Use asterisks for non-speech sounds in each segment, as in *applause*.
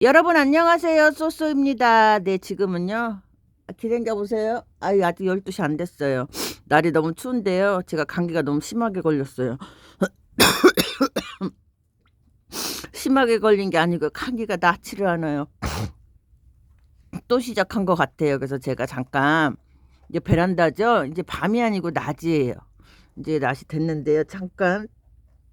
여러분 안녕하세요. 소소입니다. 네, 지금은요. 아, 기생자 보세요. 아유, 아직 12시 안 됐어요. 날이 너무 추운데요. 제가 감기가 너무 심하게 걸렸어요. *coughs* 심하게 걸린 게 아니고 감기가 낫지를 않아요. *coughs* 또 시작한 것 같아요. 그래서 제가 잠깐 이제 베란다죠. 이제 밤이 아니고 낮이에요. 이제 낮이 됐는데요. 잠깐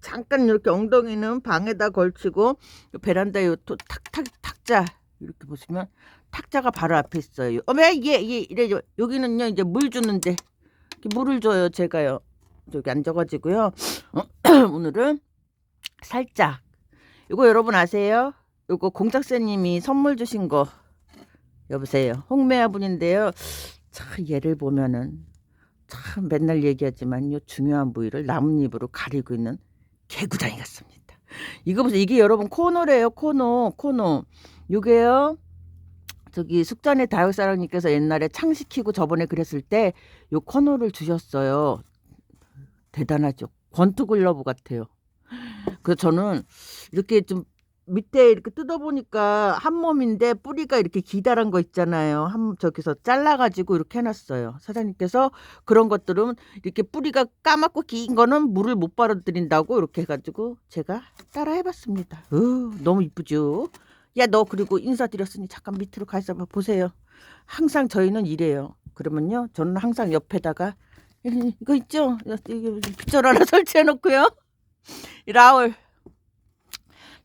잠깐 이렇게 엉덩이는 방에다 걸치고 베란다에 또 탁탁 탁자 이렇게 보시면 탁자가 바로 앞에 있어요. 어머 예예 이래 여기는요 이제 물 주는데 물을 줘요 제가요. 여기 앉아가지고요. *clears throat* 오늘은 살짝 이거 여러분 아세요? 이거 공작새님이 선물 주신 거 여보세요. 홍매화 분인데요. 참 얘를 보면은 참 맨날 얘기하지만요 중요한 부위를 나뭇잎으로 가리고 있는 개구장이 같습니다. 이거 보세요. 이게 여러분 코너래요. 코너 코너. 요게요. 저기 숙전의 다육사랑님께서 옛날에 창시키고 저번에 그랬을 때 요 코너를 주셨어요. 대단하죠. 권투글러브 같아요. 그래서 저는 이렇게 좀 밑에 이렇게 뜯어보니까 한 몸인데 뿌리가 이렇게 기다란 거 있잖아요. 한 저기서 잘라가지고 이렇게 해놨어요. 사장님께서 그런 것들은 이렇게 뿌리가 까맣고 긴 거는 물을 못 빨아들인다고 이렇게 해가지고 제가 따라 해봤습니다. 으, 너무 이쁘죠? 야, 너 그리고 인사드렸으니 잠깐 밑으로 가서 보세요. 항상 저희는 이래요. 그러면요, 저는 항상 옆에다가 이거 있죠? 이거 빗절 하나 *laughs* 설치해놓고요. 라울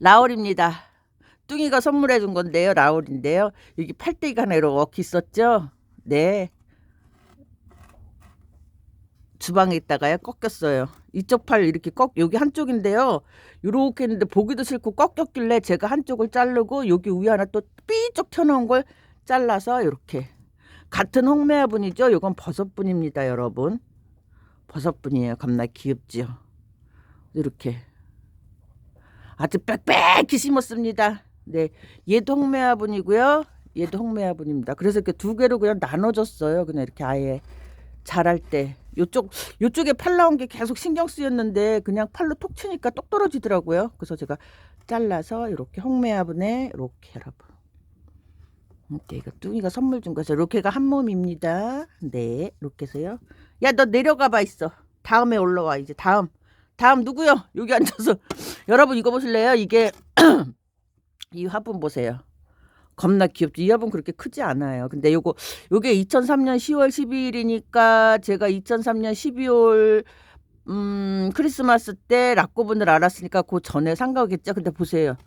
라울입니다. 뚱이가 선물해 준 건데요. 라울인데요. 여기 팔대기가 하나 이렇게 있었죠? 네. 주방에 있다가요 꺾였어요. 이쪽 팔 이렇게 꺾 여기 한쪽인데요. 이렇게 했는데 보기도 싫고 꺾였길래 제가 한쪽을 자르고 여기 위에 하나 또 삐쩍 튀어나온 걸 잘라서 이렇게 같은 홍매화분이죠. 이건 버섯분입니다, 여러분. 버섯분이에요. 겁나 귀엽지요. 이렇게 아주 빽빽히 심었습니다. 네, 얘도 홍매화분이고요. 얘도 홍매화분입니다. 그래서 이렇게 두 개로 그냥 나눠줬어요. 그냥 이렇게 아예 자랄 때 요쪽 요쪽에 팔 나온 게 계속 신경 쓰였는데 그냥 팔로 톡 치니까 똑 떨어지더라고요. 그래서 제가 잘라서 이렇게 홍매화분에 이렇게 여러분. 이렇게 이거 뚱이가 선물 준 거죠. 이렇게가 한 몸입니다. 네, 해서요. 야, 너 내려가 봐 있어. 다음에 올라와 이제 다음. 다음 누구요? 여기 앉아서 *laughs* 여러분 이거 보실래요? 이게 *clears throat* 이 화분 보세요. 겁나 귀엽죠. 이 화분 그렇게 크지 않아요. 근데 요거 요게 2003년 10월 12일이니까 제가 2003년 12월 음 크리스마스 때 락고분을 알았으니까 그 전에 산 거겠죠. 근데 보세요.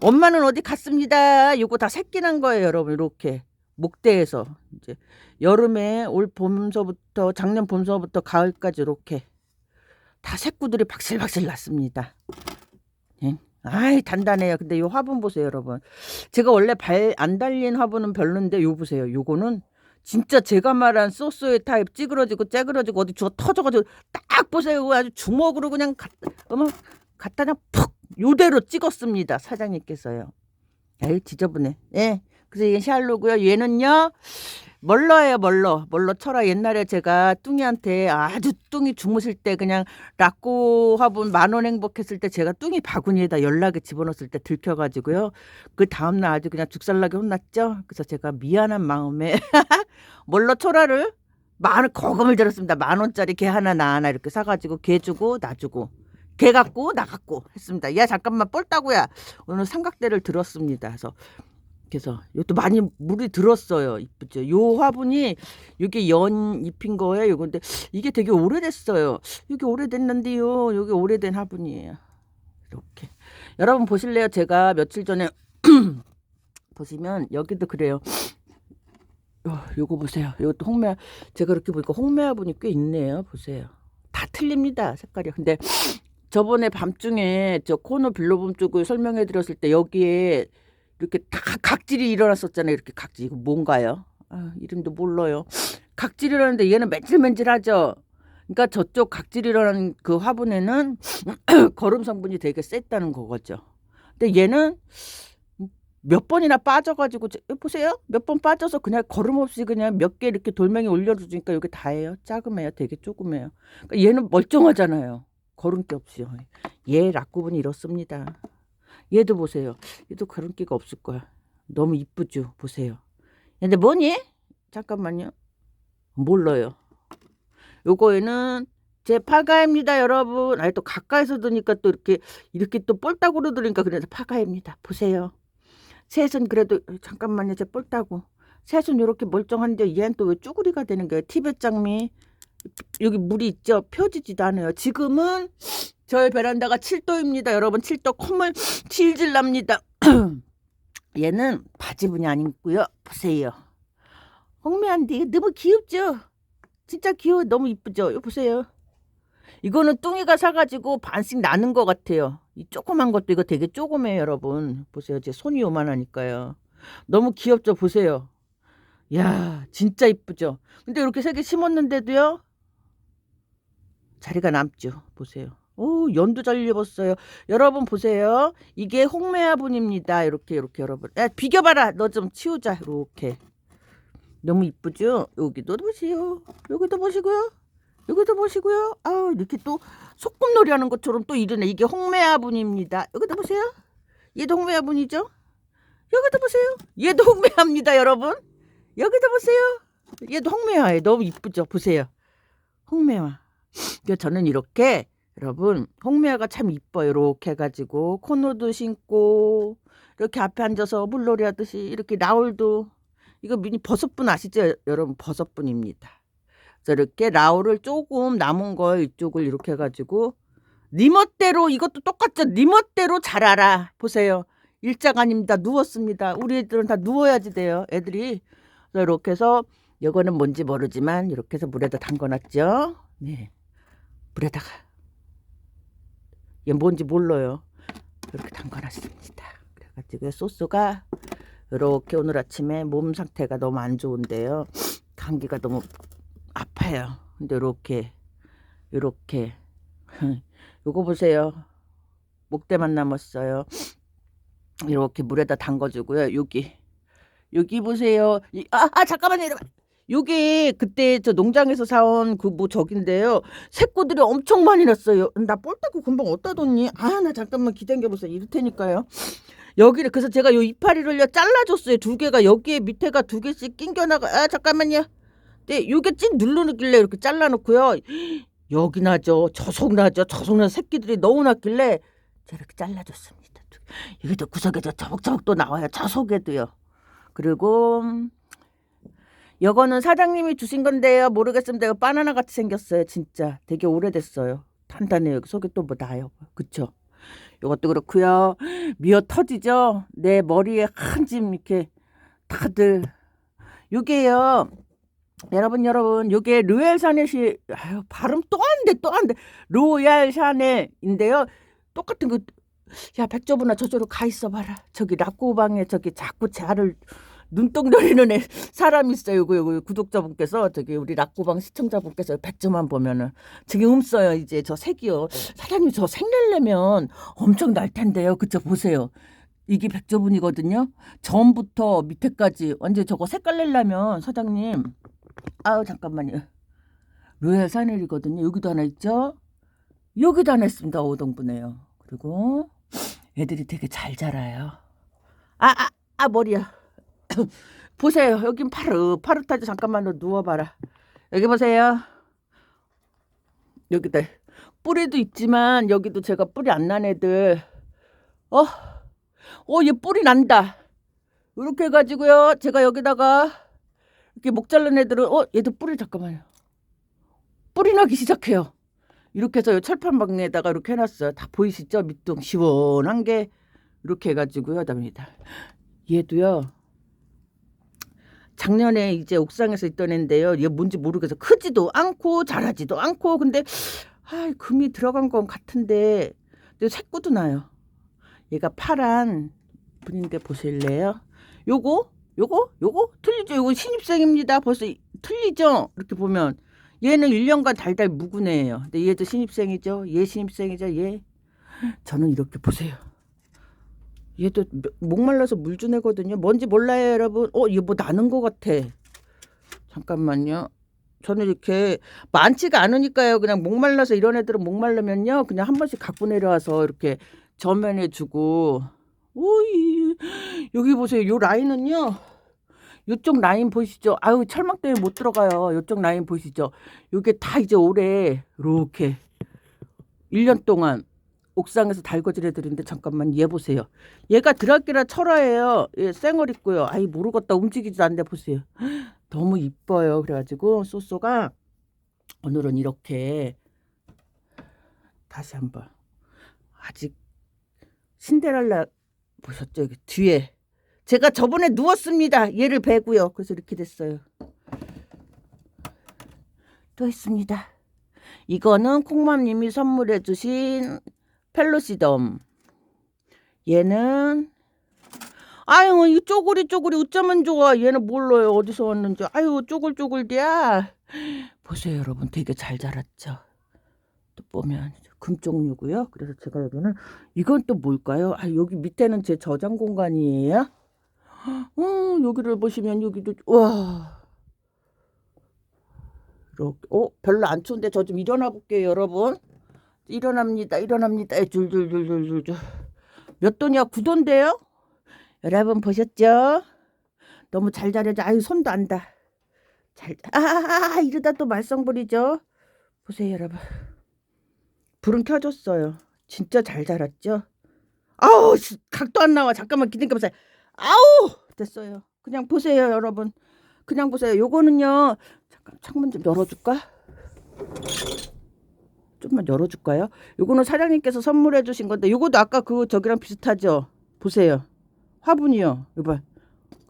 엄마는 어디 갔습니다. 요거 다 새끼 난 거예요, 여러분. 이렇게 목대에서 이제 여름에 올 봄서부터 작년 봄서부터 가을까지 이렇게 다 색구들이 박실박실 났습니다. 예? 아이 단단해요. 근데 이 화분 보세요, 여러분. 제가 원래 발 안 달린 화분은 별론데 요 보세요. 요거는 진짜 제가 말한 소스의 타입 찌그러지고 째그러지고 어디 주워 터져가지고 딱 보세요. 아주 주먹으로 그냥 갖다, 어머 갖다 그냥 푹 요대로 찍었습니다. 사장님께서요. 에이 지저분해. 예. 그래서 이게 샬로고요. 얘는요. 멀러예요, 멀러. 멀러 철화 옛날에 제가 뚱이한테 아주 뚱이 주무실 때 그냥 락고 화분 만원 행복했을 때 제가 뚱이 바구니에다 연락에 집어넣었을 때 들켜가지고요. 그 다음날 아주 그냥 죽살나게 혼났죠. 그래서 제가 미안한 마음에 *laughs* 멀러 철화를 만 거금을 들었습니다. 만 원짜리 개 하나 나 하나 이렇게 사가지고 개 주고 나 주고 개 갖고 나 갖고 했습니다. 야 잠깐만 뻘따구야 오늘 삼각대를 들었습니다. 그래서 그래서 이것도 많이 물이 들었어요. 이쁘죠. 요 화분이 이게 연 잎인 거예요. 이건데 이게 되게 오래됐어요. 이게 오래됐는데요. 이게 오래된 화분이에요. 이렇게 여러분 보실래요? 제가 며칠 전에 *clears throat* 보시면 여기도 그래요. 요, 요거 보세요. 이것도 홍매 제가 이렇게 보니까 홍매 화분이 꽤 있네요. 보세요. 다 틀립니다. 색깔이. 근데 저번에 밤중에 저 코너 빌로봄 쪽을 설명해 드렸을 때 여기에 이렇게 다 각질이 일어났었잖아요. 이렇게 각질 이거 뭔가요? 아, 이름도 몰라요. 각질이 일어났는데 얘는 맨질맨질하죠. 그러니까 저쪽 각질이 일어난 그 화분에는 *clears throat* 거름 성분이 되게 셌다는 거겠죠. 근데 얘는 몇 번이나 빠져가지고 보세요. 몇 번 빠져서 그냥 거름 없이 그냥 몇 개 이렇게 돌멩이 올려주니까 이게 다예요. 작음해요. 되게 조그매요. 그러니까 얘는 멀쩡하잖아요. 거름기 없이요. 얘 락구분이 이렇습니다. 얘도 보세요. 얘도 그런 끼가 없을 거야. 너무 이쁘죠? 보세요. 근데 뭐니? 잠깐만요. 몰라요. 요거에는 제 파가입니다, 여러분. 아니 또 가까이서 드니까 또 이렇게 이렇게 또 볼따구로 들으니까 그래서 파가입니다. 보세요. 셋은 그래도 잠깐만요, 제 볼따구. 셋은 이렇게 멀쩡한데 얘는 또 왜 쭈구리가 되는 거예요? 티벳 장미 여기 물이 있죠? 펴지지도 않아요. 지금은 저희 베란다가 7도입니다, 여러분. 7도 콧물 질질 납니다. *clears throat* 얘는 바지분이 아니고요. 보세요. 홍매한데 너무 귀엽죠? 진짜 귀여워. 너무 이쁘죠? 이거 보세요. 이거는 뚱이가 사가지고 반씩 나는 것 같아요. 이 조그만 것도 이거 되게 조그매요, 여러분. 보세요. 제 손이 요만하니까요. 너무 귀엽죠? 보세요. 야, 진짜 이쁘죠? 근데 이렇게 세 개 심었는데도요. 자리가 남죠. 보세요. 오, 연도 잘 입었어요. 여러분 보세요. 이게 홍매화분입니다. 이렇게 이렇게 여러분. 야, 비교봐라. 너 좀 치우자. 이렇게. 너무 이쁘죠? 여기도 보세요. 여기도 보시고요. 여기도 보시고요. 아, 이렇게 또 소꿉놀이 하는 것처럼 또 이러네. 이게 홍매화분입니다. 여기도 보세요. 얘도 홍매화분이죠? 여기도 보세요. 얘도 홍매화입니다, 여러분. 여기도 보세요. 얘도 홍매화예요. 너무 이쁘죠? 보세요. 홍매화. 저는 이렇게 여러분 홍매화가 참 이뻐요. 이렇게 해가지고 코너도 신고 이렇게 앞에 앉아서 물놀이 하듯이 이렇게 라울도 이거 미니 버섯분 아시죠? 여러분 버섯분입니다. 이렇게 라울을 조금 남은 거 이쪽을 이렇게 해가지고 니 멋대로 이것도 똑같죠? 니 멋대로 자라라. 보세요. 일자가 아닙니다. 누웠습니다. 우리 애들은 다 누워야지 돼요. 애들이. 이렇게 해서 이거는 뭔지 모르지만 이렇게 해서 물에다 담궈놨죠. 네. 물에다가 얘 뭔지 몰라요. 이렇게 담가놨습니다. 그래가지고 소스가 이렇게 오늘 아침에 몸 상태가 너무 안 좋은데요. 감기가 너무 아파요. 근데 이렇게 이렇게 *laughs* 요거 보세요. 목대만 남았어요. 이렇게 물에다 담궈주고요. 여기 여기 보세요. 이- 아, 아 잠깐만요. 여러분. 요게 그때 저 농장에서 사온 그 뭐 저긴데요. 새꼬들이 엄청 많이 났어요. 나 볼따구 금방 어디다 뒀니? 아, 나 잠깐만 기다려 보세요. 이럴 테니까요. 여기를 그래서 제가 요 이파리를요 잘라줬어요. 두 개가 여기에 밑에가 두 개씩 낑겨나가. 아, 잠깐만요. 네, 요게 찐 눌러놓길래 이렇게 잘라놓고요. 여기 나죠. 저속 나죠. 저속 나 새끼들이 너무 났길래 이렇게 잘라줬습니다. 이게 또 구석에 저 저벅저벅 또 나와요. 저속에도요. 그리고 음, 요거는 사장님이 주신 건데요. 모르겠습니다. 이거 바나나 같이 생겼어요. 진짜 되게 오래됐어요. 단단해요. 여기 속에 또 뭐 나요. 그쵸? 요것도 그렇고요. 미어 터지죠. 내 머리에 한 짐 이렇게 다들 요게요. 여러분 여러분 요게 로얄 샤넬이 아유 발음 또 안 돼 또 안 돼 로얄 샤넬인데요. 똑같은 그 야 백조부나 저쪽으로 가 있어 봐라. 저기 낙고방에 저기 자꾸 제 알을 눈덩거리는 애 사람 있어요. 요거 요거 구독자분께서 저기 우리 낙고방 시청자분께서 백조만 보면은 저기 음써요 이제 저 색이요. 사장님 저 색 내려면 엄청 날 텐데요. 그쵸 보세요. 이게 백조분이거든요. 전부터 밑에까지 완전 저거 색깔 내려면 사장님 아우 잠깐만요. 로얄 사넬이거든요. 여기도 하나 있죠. 여기도 하나 있습니다. 오동분에요. 그리고 애들이 되게 잘 자라요. 아, 아, 아 머리야. *coughs* 보세요. 여긴 파릇 파릇하지. 잠깐만 너 누워봐라. 여기 보세요. 여기다 뿌리도 있지만 여기도 제가 뿌리 안 난 애들. 어, 어, 얘 뿌리 난다. 이렇게 해가지고요. 제가 여기다가 이렇게 목 자른 애들은 어 얘도 뿌리 잠깐만요. 뿌리 나기 시작해요. 이렇게 해서 요 철판방에다가 이렇게 해놨어요. 다 보이시죠? 밑둥 시원한 게 이렇게 해가지고요. 답니다. 얘도요. 작년에 이제 옥상에서 있던 애인데요. 얘 뭔지 모르겠어. 크지도 않고 자라지도 않고 근데 아 금이 들어간 건 같은데 근데 색구도 나요. 얘가 파란 분인데 보실래요? 요거 요거 요거 틀리죠? 요거 신입생입니다. 벌써 이- 틀리죠? 이렇게 보면 얘는 1년간 달달 묵은 애예요. 근데 얘도 신입생이죠. 얘 신입생이죠. 얘 저는 이렇게 보세요. 얘도 며- 목말라서 물준 애거든요. 뭔지 몰라요, 여러분. 어, 얘뭐 나는 것 같아. 잠깐만요. 저는 이렇게 많지가 않으니까요. 그냥 목말라서 이런 애들은 목말르면요. 그냥 한 번씩 갖고 내려와서 이렇게 전면해 주고 오이 여기 보세요. 요 라인은요. 요쪽 라인 보이시죠? 아유 철막 때문에 못 들어가요. 요쪽 라인 보이시죠? 요게 다 이제 올해 이렇게 1년 동안 옥상에서 달궈질 애들인데 잠깐만 얘 보세요. 얘가 드라큘라 철화예요. 얘 쌩얼 있고요. 아이 모르겠다 움직이지도 않는데 보세요. *gasps* 너무 이뻐요. 그래가지고 소소가 오늘은 이렇게 다시 한번 아직 신데렐라 보셨죠? 여기 뒤에 제가 저번에 누웠습니다. 얘를 베고요. 그래서 이렇게 됐어요. 또 있습니다. 이거는 콩맘님이 선물해 주신 펠로시덤. 얘는 아유 이 쪼그리 쪼그리 어쩌면 좋아. 얘는 몰라요 어디서 왔는지. 아유 쪼글쪼글디야. 보세요 여러분 되게 잘 자랐죠. 또 보면 금종류고요. 그래서 제가 여기는 이건 또 뭘까요? 아 여기 밑에는 제 저장 공간이에요. 어 여기를 보시면 여기도 와 이렇게 어 별로 안 추운데 저 좀 일어나 볼게요 여러분. 일어납니다 일어납니다 줄줄줄줄줄줄 몇 도냐 9도인데요. 여러분 보셨죠? 너무 잘 자려져. 아유 손도 안다. 잘 아, 아, 아 이러다 또 말썽 부리죠. 보세요 여러분. 불은 켜줬어요. 진짜 잘 자랐죠? 아우 씨, 각도 안 나와. 잠깐만 기다려 보세요. 아우 됐어요. 그냥 보세요 여러분. 그냥 보세요. 요거는요. 잠깐 창문 좀 열어줄까? 좀만 열어줄까요? 요거는 사장님께서 선물해 주신 건데 요거도 아까 그 저기랑 비슷하죠? 보세요. 화분이요. 이봐.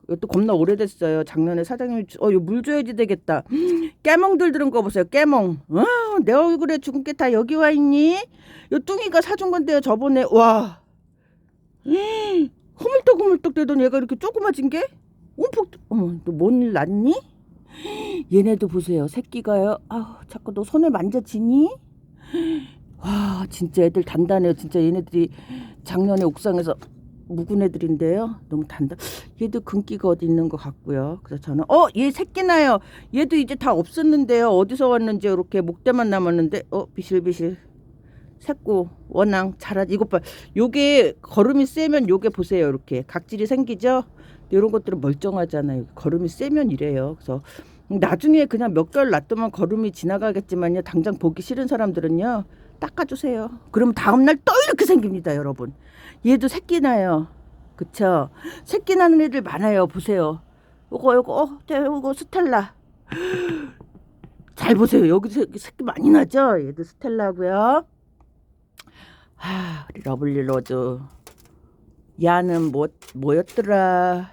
이것도 겁나 오래됐어요. 작년에 사장님이 주- 어, 이거 물 줘야지 되겠다. *gasps* 깨몽들 들은 거 보세요. 깨몽. 어, 내 얼굴에 죽은 게 다 여기 와 있니? 요 뚱이가 사준 건데요. 저번에 와. *gasps* 허물떡허물떡 되던 얘가 이렇게 조그마진 게? 움푹 어머 너뭔 일 났니? *gasps* 얘네도 보세요. 새끼가요. 아우 자꾸 너 손에 만져지니? 와 진짜 애들 단단해요. 진짜 얘네들이 작년에 옥상에서 묵은 애들인데요. 너무 단단. 얘도 금기가 어디 있는 것 같고요. 그래서 저는 어 얘 새끼 나요. 얘도 이제 다 없었는데요. 어디서 왔는지 이렇게 목대만 남았는데 어 비실비실. 새꼬 원앙 자라 이것 봐. 요게 걸음이 세면 요게 보세요. 이렇게 각질이 생기죠. 이런 것들은 멀쩡하잖아요. 걸음이 세면 이래요. 그래서 나중에 그냥 몇 개월 놔두면 걸음이 지나가겠지만요. 당장 보기 싫은 사람들은요. 닦아주세요. 그럼 다음날 또 이렇게 생깁니다, 여러분. 얘도 새끼 나요. 그쵸? 새끼 나는 애들 많아요. 보세요. 요거, 요거, 어, 저, 요거 스텔라. 잘 보세요. 여기 새- 새끼 많이 나죠? 얘도 스텔라고요. 아, 우리 러블리 로즈. 야는 뭐, 뭐였더라?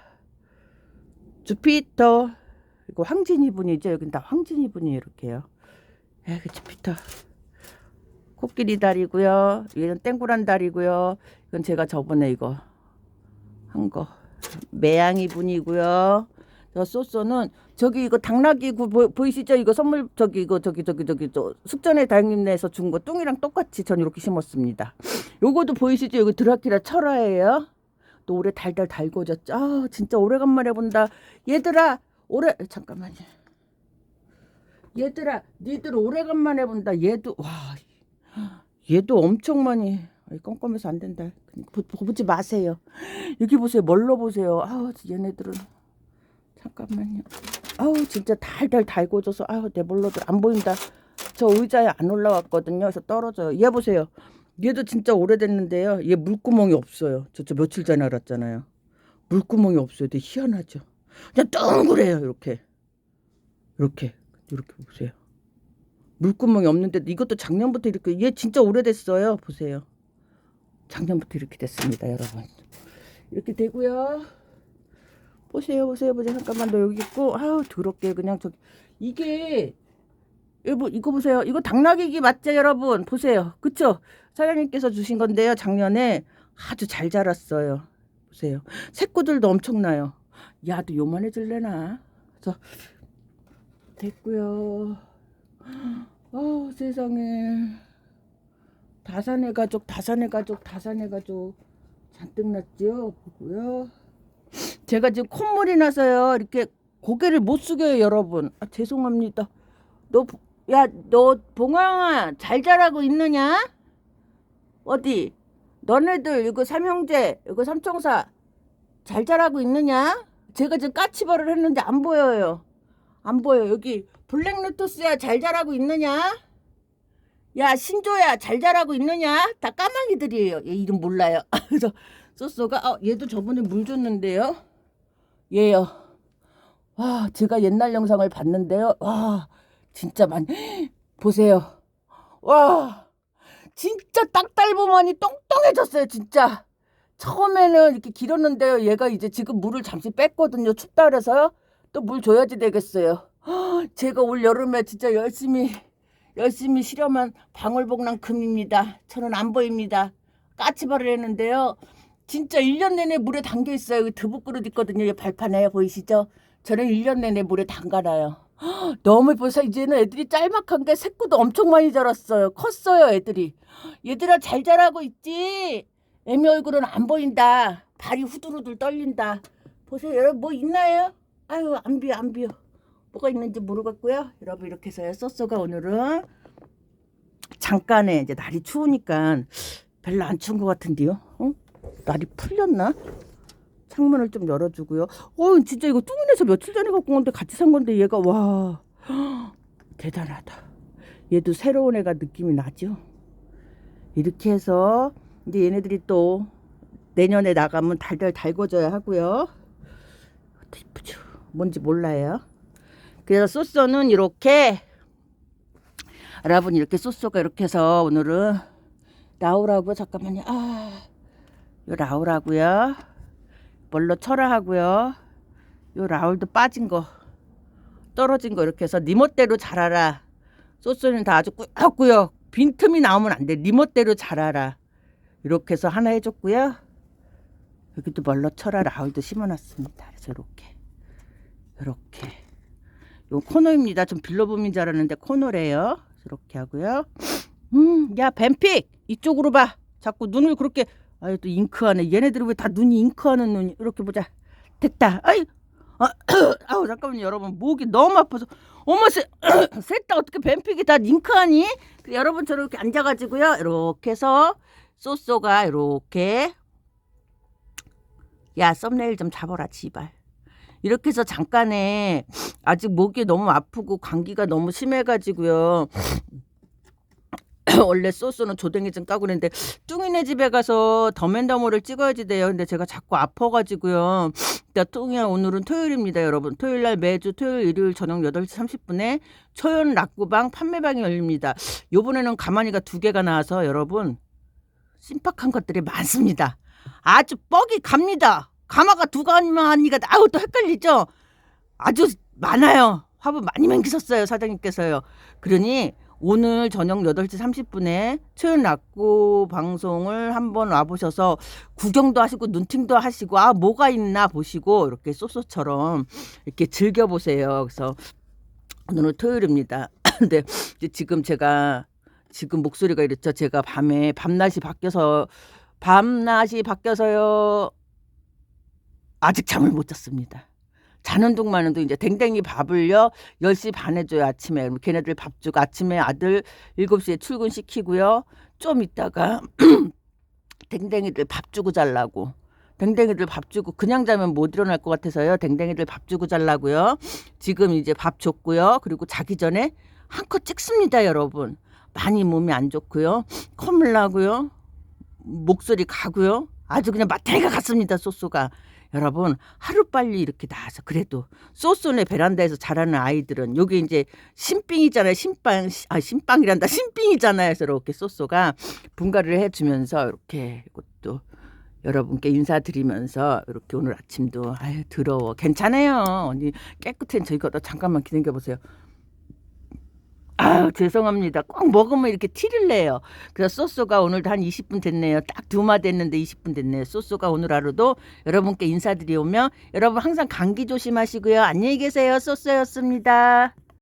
주피터. 이거 황진이 분이죠? 여긴 다 황진이 분이 이렇게요. 에이, 그 주피터. 코끼리 다리고요. 얘는 땡구란 다리고요. 이건 제가 저번에 이거 한 거. 매양이 분이고요. 저 소소는 저기 이거 당나귀 구 보, 보이시죠? 이거 선물 저기 이거 저기 저기 저기 저 숙전의 다행님네에서 준 거 뚱이랑 똑같이 전 이렇게 심었습니다. 요거도 보이시죠? 이거 드라큘라 철화예요. 또 올해 달달 달궈졌죠. 아 진짜 오래간만에 본다. 얘들아 올해 잠깐만요. 얘들아 니들 오래간만에 본다. 얘도 와 얘도 엄청 많이 껌껌해서 안 된다. 보, 보지 마세요. 여기 보세요. 멀러 보세요. 아우 얘네들은 잠깐만요. 아우 진짜 달달 달궈져서 아우 내 멀러들 안 보인다. 저 의자에 안 올라왔거든요. 그래서 떨어져요. 얘 보세요. 얘도 진짜 오래됐는데요. 얘 물구멍이 없어요. 저, 저 며칠 전에 알았잖아요. 물구멍이 없어요. 되게 희한하죠. 그냥 덩그래요. 이렇게. 이렇게. 이렇게 보세요. 물구멍이 없는데 이것도 작년부터 이렇게 얘 진짜 오래됐어요. 보세요. 작년부터 이렇게 됐습니다, 여러분. 이렇게 되고요. 보세요, 보세요, 보세요. 잠깐만 너 여기 있고 아우 더럽게 그냥 저 이게 여러분 이거 보세요. 이거 당나귀기 맞죠, 여러분? 보세요. 그쵸? 사장님께서 주신 건데요. 작년에 아주 잘 자랐어요. 보세요. 새꼬들도 엄청나요. 야도 요만해질래나? 그래서 됐고요. 어 세상에. 다산의 가족 다산의 가족 다산의 가족. 잔뜩 났죠 보고요. 제가 지금 콧물이 나서요. 이렇게 고개를 못 숙여요 여러분. 아, 죄송합니다. 너 야 너 봉황아 잘 자라고 있느냐? 어디? 너네들 이거 삼형제 이거 삼총사 잘 자라고 있느냐? 제가 지금 까치발을 했는데 안 보여요. 안 보여. 여기 블랙 루토스야 잘 자라고 있느냐? 야 신조야 잘 자라고 있느냐? 다 까마귀들이에요. 얘 이름 몰라요. *laughs* 그래서 소소가 어 얘도 저번에 물 줬는데요. 얘요. 와 제가 옛날 영상을 봤는데요. 와 진짜 많이 *gasps* 보세요. 와 진짜 딱 닮으더니 똥똥해졌어요 진짜. 처음에는 이렇게 길었는데요. 얘가 이제 지금 물을 잠시 뺐거든요. 춥다 그래서요. 또 물 줘야지 되겠어요. 제가 올 여름에 진짜 열심히 열심히 실험한 방울복랑 금입니다. 저는 안 보입니다. 까치발을 했는데요. 진짜 1년 내내 물에 담겨 있어요. 여기 드부그릇 있거든요. 이 발판에 보이시죠? 저는 1년 내내 물에 담가놔요. 너무 벌써 이제는 애들이 짤막한 게 새꾸도 엄청 많이 자랐어요. 컸어요, 애들이. 얘들아 잘 자라고 있지? 애미 얼굴은 안 보인다. 발이 후들후들 떨린다. 보세요, 여러분 뭐 있나요? 아유 안 비어 안 비어. 뭐가 있는지 모르겠고요. 여러분 이렇게 해서요. 소스가 오늘은 잠깐에 이제 날이 추우니까 별로 안 추운 것 같은데요. 어? 날이 풀렸나? 창문을 좀 열어주고요. 어, 진짜 이거 뚱은에서 며칠 전에 갖고 온 건데 같이 산 건데 얘가 와 *gasps* 대단하다. 얘도 새로운 애가 느낌이 나죠. 이렇게 해서 이제 얘네들이 또 내년에 나가면 달달 달궈져야 하고요. 뭔지 몰라요. 그래서 소스는 이렇게 여러분 이렇게 소스가 이렇게 해서 오늘은 나오라고 잠깐만요. 아, 요 라우라고요. 뭘로 철화 하고요. 요 라울도 빠진 거 떨어진 거 이렇게 해서 니멋대로 자라라. 소스는 다 아주 꾸역꾸역 빈틈이 나오면 안 돼. 니멋대로 자라라. 이렇게 해서 하나 해줬고요. 여기도 멀러 철화 라울도 심어놨습니다. 그래서 이렇게 이렇게 요 코너입니다. 좀 빌려봄인 줄 알았는데 코너래요. 이렇게 하고요. 음, 야 뱀픽 이쪽으로 봐. 자꾸 눈을 그렇게 아유 또 잉크하네. 얘네들이 왜다 눈이 잉크하는 눈이 이렇게 보자. 됐다. 아이 아, *coughs* 아우 잠깐만요 여러분 목이 너무 아파서 어머 *coughs* 셋다 어떻게 뱀픽이 다 잉크하니? 그 여러분처럼 이렇게 앉아가지고요. 이렇게 해서 소소가 이렇게 야 썸네일 좀 잡아라 지발. 이렇게 해서 잠깐에 아직 목이 너무 아프고 감기가 너무 심해가지고요. *clears throat* 원래 소스는 조댕이 좀 까고 그랬는데 뚱이네 집에 가서 더맨더머를 찍어야지 돼요. 근데 제가 자꾸 아파가지고요. 뚱이야 오늘은 토요일입니다, 여러분. 토요일 날 매주 토요일 일요일 저녁 8시 30분에 초연 락구방 판매방이 열립니다. 요번에는 가만히가 두 개가 나와서 여러분 심박한 것들이 많습니다. 아주 뻑이 갑니다. 가마가 두 가마니가 아우 또 헷갈리죠. 아주 많아요. 화분 많이 맹기셨어요 사장님께서요. 그러니 오늘 저녁 8시 30분에 초연 락구 방송을 한번 와보셔서 구경도 하시고 눈팅도 하시고 아 뭐가 있나 보시고 이렇게 쏘쏘처럼 이렇게 즐겨보세요. 그래서 오늘은 토요일입니다. *clears throat* 근데 지금 제가 지금 목소리가 이렇죠. 제가 밤에 밤낮이 바뀌어서 밤낮이 바뀌어서요. 아직 잠을 못 잤습니다. 자는 동안은도 이제 댕댕이 밥을요 10시 반에 줘요 아침에. 걔네들 밥 주고 아침에 아들 7시에 출근시키고요. 좀 있다가 *clears throat* 댕댕이들 밥 주고 잘라고. 댕댕이들 밥 주고 그냥 자면 못 일어날 것 같아서요. 댕댕이들 밥 주고 잘라고요. 지금 이제 밥 줬고요. 그리고 자기 전에 한 컷 찍습니다 여러분 많이 몸이 안 좋고요. 콧물 나고요. 목소리 가고요. 아주 그냥 마타이가 갔습니다 소스가. 여러분 하루빨리 이렇게 나와서 그래도 소소네 베란다에서 자라는 아이들은 요게 이제 신빙이잖아요. 신빵 아 신빵이란다. 신빙이잖아요. 그래서 이렇게 소소가 분가를 해주면서 이렇게 이것도 여러분께 인사드리면서 이렇게 오늘 아침도 아유 더러워. 괜찮아요. 언니 깨끗한 저희가 잠깐만 기다려 보세요 아유 죄송합니다. 꼭 먹으면 이렇게 티를 내요. 그래서 소스가 오늘도 한 20분 됐네요. 딱 두마 됐는데 20분 됐네요. 소스가 오늘 하루도 여러분께 인사드리오며 여러분 항상 감기 조심하시고요. 안녕히 계세요. 소스였습니다.